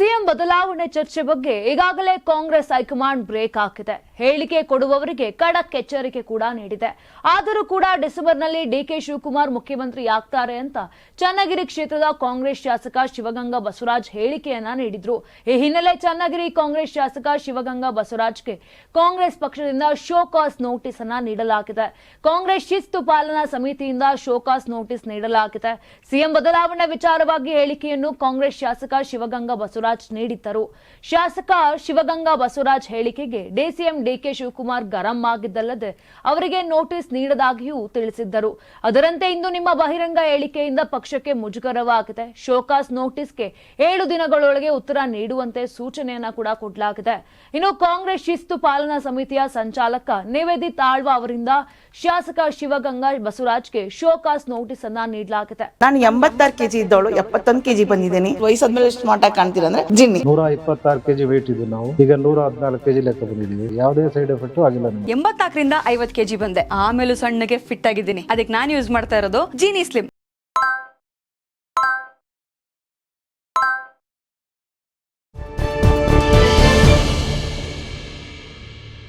CM ಬದಲಾವಣೆ ಚರ್ಚೆ ಬಗ್ಗೆ ಈಗಾಗಲೇ ಕಾಂಗ್ರೆಸ್ ಹೈಕಮಾಂಡ್ ಬ್ರೇಕ್ ಹಾಕಿದೆ. ಹೇಳಿಕೆ ಕೊಡುವವರಿಗೆ ಖಡಕ್ ಎಚ್ಚರಿಕೆ ಕೂಡ ನೀಡಿದೆ. ಆದರೂ ಕೂಡ ಡಿಸೆಂಬರ್ನಲ್ಲಿ ಡಿಕೆ ಶಿವಕುಮಾರ್ ಮುಖ್ಯಮಂತ್ರಿ ಆಗ್ತಾರೆ ಅಂತ ಚನ್ನಗಿರಿ ಕ್ಷೇತ್ರದ ಕಾಂಗ್ರೆಸ್ ಶಾಸಕ ಶಿವಗಂಗಾ ಬಸವರಾಜ್ ಹೇಳಿಕೆಯನ್ನ ನೀಡಿದ್ರು. ಈ ಹಿನ್ನೆಲೆ ಚನ್ನಗಿರಿ ಕಾಂಗ್ರೆಸ್ ಶಾಸಕ ಶಿವಗಂಗಾ ಬಸವರಾಜ್ಗೆ ಕಾಂಗ್ರೆಸ್ ಪಕ್ಷದಿಂದ ಶೋಕಾಸ್ ನೋಟಿಸ್ ಅನ್ನ ನೀಡಲಾಗಿದೆ. ಕಾಂಗ್ರೆಸ್ ಶಿಸ್ತು ಪಾಲನಾ ಸಮಿತಿಯಿಂದ ಶೋಕಾಸ್ ನೋಟಿಸ್ ನೀಡಲಾಗಿದೆ. ಸಿಎಂ ಬದಲಾವಣೆ ವಿಚಾರವಾಗಿ ಹೇಳಿಕೆಯನ್ನು ಕಾಂಗ್ರೆಸ್ ಶಾಸಕ ಶಿವಗಂಗಾ ಬಸವರಾಜ್ ನೀಡಿದ್ದರು. ಶಾಸಕ ಶಿವಗಂಗಾ ಬಸವರಾಜ್ ಹೇಳಿಕೆಗೆ ಡಿಸಿಎಂ ಡಿಕೆ ಶಿವಕುಮಾರ್ ಗರಂ ಆಗಿದ್ದಲ್ಲದೆ ಅವರಿಗೆ ನೋಟಿಸ್ ನೀಡದಾಗಿಯೂ ತಿಳಿಸಿದ್ದರು. ಅದರಂತೆ ಇಂದು ನಿಮ್ಮ ಬಹಿರಂಗ ಹೇಳಿಕೆಯಿಂದ ಪಕ್ಷಕ್ಕೆ ಮುಜುಗರವಾಗಿದೆ. ಶೋಕಾಸ್ ನೋಟಿಸ್ಗೆ ಏಳು ದಿನಗಳೊಳಗೆ ಉತ್ತರ ನೀಡುವಂತೆ ಸೂಚನೆಯನ್ನ ಕೂಡ ಕೊಡಲಾಗಿದೆ. ಇನ್ನು ಕಾಂಗ್ರೆಸ್ ಶಿಸ್ತು ಪಾಲನಾ ಸಮಿತಿಯ ಸಂಚಾಲಕ ನಿವೇದಿತ್ ಆಳ್ವ ಅವರಿಂದ ಶಾಸಕ ಶಿವಗಂಗಾ ಬಸವರಾಜ್ಗೆ ಶೋಕಾಸ್ ನೋಟಿಸ್ ಅನ್ನ ನೀಡಲಾಗಿದೆ. ನಾನು ಎಂಬತ್ತಾರು ಕೆಜಿ ಇದ್ದವಳು, ಎಪ್ಪತ್ತೊಂದು ಕೆಜಿ ಬಂದಿದ್ದೀನಿ. ವಯಸ್ಸಾದ್ಮೇಲೆ ಸ್ಮಾರ್ಟ್ ಆಗಿ ಕಾಣ್ತೀರ ಅಂದ್ರೆ ಜಿನ್ನಿ. ನೂರ ಇಪ್ಪತ್ತಾರು ಕೆಜಿ ವೇಟ್ ಇದ್ದು ನಾವು. ಈಗ ನೂರ ಹದಿನಾಲ್ಕು ಕೆಜಿ ಲೆಕ್ಕ ಬಂದಿದ್ದೀವಿ ಯಾವುದೇ ಸೈಡ್ ಎಫೆಕ್ಟ್ ಆಗಿಲ್ಲ ನಮಗೆ. ಎಂಬತ್ನಾಲ್ಕರಿಂದ ಐವತ್ ಕೆಜಿ ಬಂದೆ. ಆಮೇಲೆ ಸಣ್ಣಗೆ ಫಿಟ್ ಆಗಿದ್ದೀನಿ. ಅದಕ್ಕೆ ನಾನು ಯೂಸ್ ಮಾಡ್ತಾ ಇರೋದು ಜೀನಿ ಸ್ಲಿಮ್